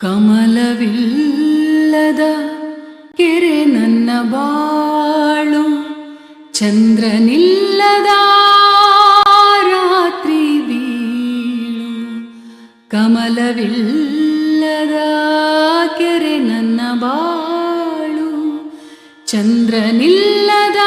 ಕಮಲವಿಲ್ಲದ ಕೆರೆ ನನ್ನ ಬಾಳು ಚಂದ್ರನಿಲ್ಲದ ರಾತ್ರಿ ಬೀಳು ಕಮಲವಿಲ್ಲದ ಕೆರೆ ನನ್ನ ಬಾಳು ಚಂದ್ರನಿಲ್ಲದ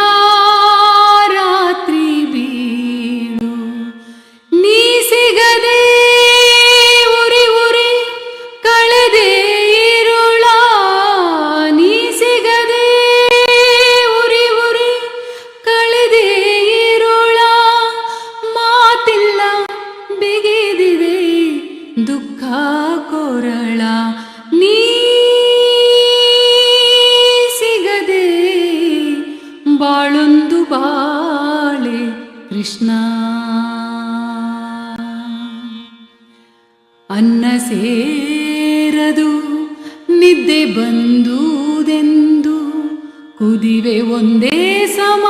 ಕೃಷ್ಣ. ಅನ್ನ ಸೇರದು, ನಿದ್ದೆ ಬಂದುದೆಂದು, ಕುದಿವೆ ಒಂದೇ ಸಮ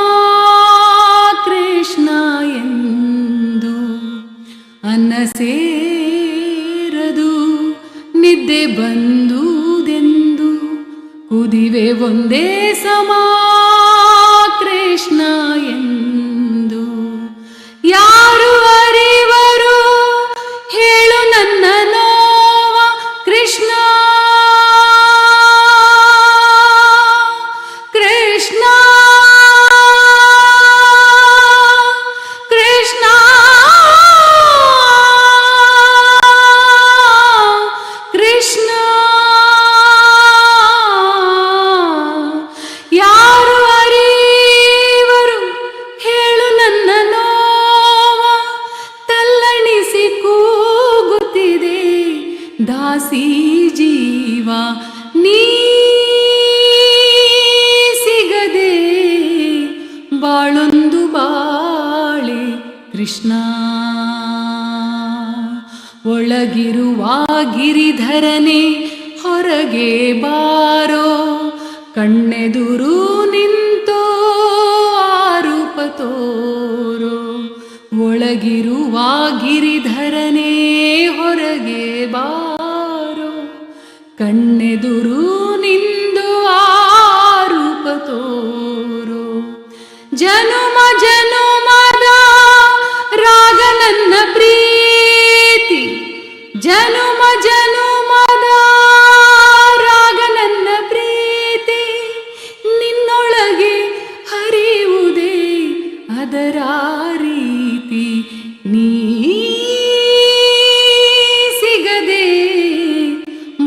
ಕೃಷ್ಣ ಎಂದು. ಅನ್ನ ಸೇರದು, ನಿದ್ದೆ ಬಂದುದೆಂದು, ಕುದಿವೆ ಒಂದೇ ಸಮ ಕೃಷ್ಣ ಎಂದು. ದಾಸಿ ಜೀವ, ನೀ ಸಿಗದೆ ಬಾಳೊಂದು ಬಾಳೆ ಕೃಷ್ಣ. ಒಳಗಿರುವ ಗಿರಿಧರನೆ ಹೊರಗೆ ಬಾರೋ, ಕಣ್ಣೆದುರು ನಿಂತೋ ಆರೂಪ ತೋರೋ. ಒಳಗಿರುವ ಗಿರಿಧರನೆ ಹೊರಗೆ ಬಾರೋ ಕಣ್ಣೆದುರು